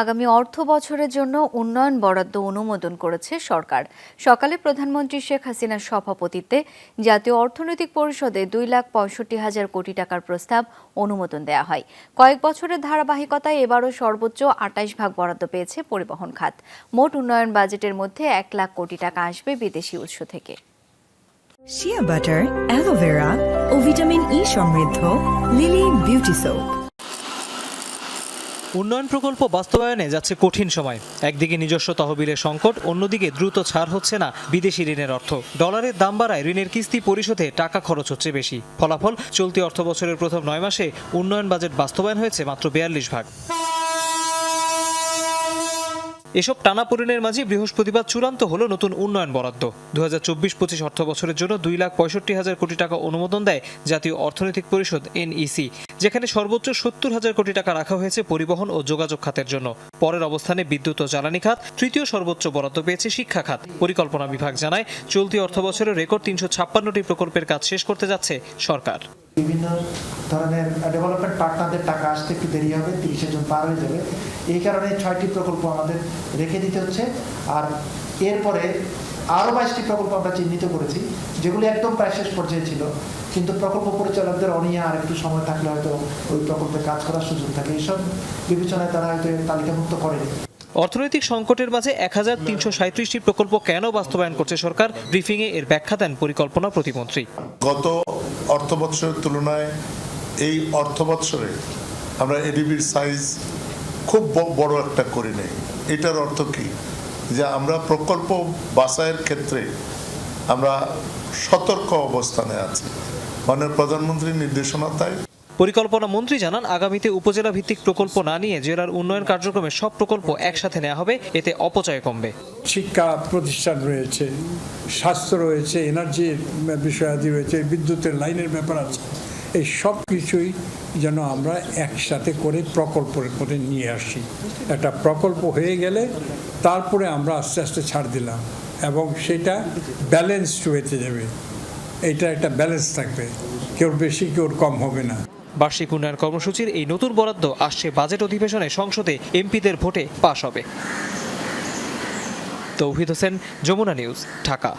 আগামী অর্থ বছরের জন্য উন্নয়ন বরাদ্দ অনুমোদন করেছে সরকার। সকালে প্রধানমন্ত্রী শেখ হাসিনার সভাপতিত্বে জাতীয় অর্থনৈতিক পরিষদে দুই লাখ পঁয়ষট্টি হাজার কোটি টাকার প্রস্তাব অনুমোদন দেওয়া হয়। কয়েক বছরের ধারাবাহিকতায় এবারও সর্বোচ্চ আটাইশ ভাগ বরাদ্দ পেয়েছে পরিবহন খাত। মোট উন্নয়ন বাজেটের মধ্যে এক লাখ কোটি টাকা আসবে বিদেশি উৎস থেকে। শিয়া বাটার অ্যালোভেরা ও ভিটামিন ই সমৃদ্ধ লিলি বিউটি সোপ উন্নয়ন প্রকল্প বাস্তবায়নে যাচ্ছে কঠিন সময়। একদিকে নিজস্ব তহবিলের সংকট, অন্যদিকে দ্রুত ছাড় হচ্ছে না বিদেশি ঋণের অর্থ। ডলারের দাম বাড়ায় ঋণের কিস্তি পরিশোধে টাকা খরচ হচ্ছে বেশি। ফলাফল, চলতি অর্থ বছরের প্রথম নয় মাসে উন্নয়ন বাজেট বাস্তবায়ন হয়েছে মাত্র বিয়াল্লিশ ভাগ। এসব টানাপোড়েনের মাঝে বৃহস্পতিবার চূড়ান্ত হলো নতুন উন্নয়ন বরাদ্দ। দু হাজার চব্বিশ পঁচিশ অর্থ বছরের জন্য দুই লাখ পঁয়ষট্টি হাজার কোটি টাকা অনুমোদন দেয় জাতীয় অর্থনৈতিক পরিষদ এনইসি। যেখানে সর্বোচ্চ সত্তর হাজার কোটি টাকা রাখা হয়েছে পরিবহন ও যোগাযোগ খাতের জন্য। পরের অবস্থানে বিদ্যুৎ ও জ্বালানি খাত, তৃতীয় সর্বোচ্চ বরাদ্দ পেয়েছে শিক্ষা খাত। পরিকল্পনা বিভাগ জানায়, চলতি অর্থ বছরের রেকর্ড তিনশো ছাপ্পান্নটি প্রকল্পের কাজ শেষ করতে যাচ্ছে সরকার। বিভিন্ন ধরনের ডেভেলপমেন্ট পার্টনারদের টাকা আসতে একটু দেরি হবে, তিরিশে জুন পার হয়ে যাবে। এই কারণে ছয়টি প্রকল্প আমাদের রেখে দিতে হচ্ছে। আর এরপরে আরও বাইশটি প্রকল্প আমরা চিহ্নিত করেছি যেগুলি একদম প্রায় শেষ পর্যায়ে ছিল। কিন্তু প্রকল্প পরিচালকদের অনিয়া আর একটু সময় থাকলে হয়তো ওই প্রকল্পে কাজ করার সুযোগ থাকে। এইসব বিবেচনায় তারা হয়তো তালিকাভুক্ত করেনি। অর্থনৈতিক সংকটের মাঝে এক হাজার তিনশো সাঁত্রিশটি প্রকল্প কেন বাস্তবায়ন করছে সরকার? ব্রিফিংয়ে এর ব্যাখ্যা দেন পরিকল্পনা প্রতিমন্ত্রী। গত অর্থ বৎসরের তুলনায় এই অর্থ বৎসরে আমরা এডিবির সাইজ খুব বড় একটা করি নেই। এটার অর্থ কি? যে আমরা প্রকল্প বাছাইয়ের ক্ষেত্রে আমরা সতর্ক অবস্থানে আছি। মাননীয় প্রধানমন্ত্রীর নির্দেশনাতায় পরিকল্পনা মন্ত্রী জানান আগামীতে উপজেলা ভিত্তিক প্রকল্প না নিয়ে জেলার উন্নয়ন কার্যক্রমে সব প্রকল্প একসাথে নেওয়া হবে এতে অপচয় কমবে। শিক্ষা প্রতিষ্ঠান রয়েছে স্বাস্থ্য রয়েছে এনার্জির বিষয়াদি রয়েছে বিদ্যুতের লাইনের ব্যাপার আছে। এই সব কিছুই যেন আমরা একসাথে করে প্রকল্প করে নিয়ে আসি। একটা প্রকল্প হয়ে গেলে তারপরে আমরা আস্তে আস্তে ছাড় দিলাম এবং সেটা ব্যালেন্সড ওয়েতে যাবে। এটা একটা ব্যালেন্স থাকবে। কেউ বেশি, কেউ কম হবে না। বার্ষিক উন্নয়ন কর্মসূচির এই নতুন বরাদ্দ আসছে বাজেট অধিবেশনে সংসদে এমপিদের ভোটে পাশ হবে। তৌহিদ হোসেন, যমুনা নিউজ, ঢাকা।